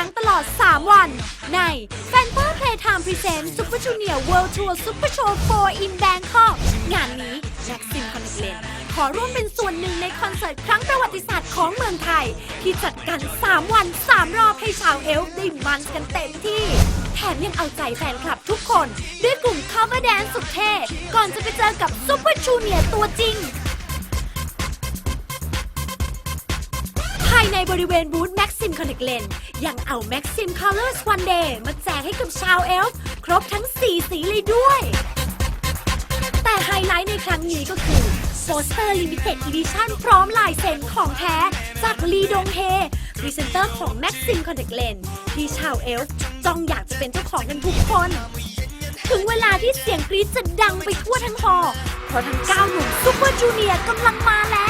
ั้งตลอด 3 วัน ใน Fanta Playtime Present Super Junior World Tour Super Show 4 in Bangkok งานนี้ Maxim Connect Lens ขอร่วมเป็นส่วนหนึ่งในคอนเสิร์ตครั้งประวัติศาสตร์ของเมืองไทย ที่จัดกัน 3 วัน 3 รอบให้ชาวเอลฟ์ได้มันกันเต็มที่ แถมยังเอาใจแฟนคลับทุกคน ด้วยกลุ่ม cover dance สุดเท่ ก่อนจะไปเจอกับ Super Junior ตัวจริงภายในบริเวณบูธ Maxim Connect Lens ยังเอา Maxim Colors One Day มาแจกให้กับชาวเอลฟ์ครบทั้ง 4 สีเลยด้วย แต่ไฮไลท์ในครั้งนี้ก็คือโปสเตอร์ Limited Edition พร้อมลายเซ็นของแท้ จากลีดงเฮพรีเซนเตอร์ของ Maxim Contact Lens ที่ชาวเอลฟ์จ้องอยากจะเป็นเจ้าของกันทุกคน ถึงเวลาที่เสียงกรี๊ดจะดังไปทั่วทั้งฮอเพราะทั้ง9หนุ่มซุปเปอร์จูเนียร์กำลังมาแล้ว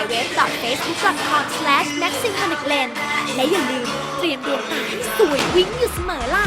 www.facebook.com/maximconnectlens และอย่าลืมเตรียมดวงตาให้สวยวิ่งอยู่เสมอล่ะ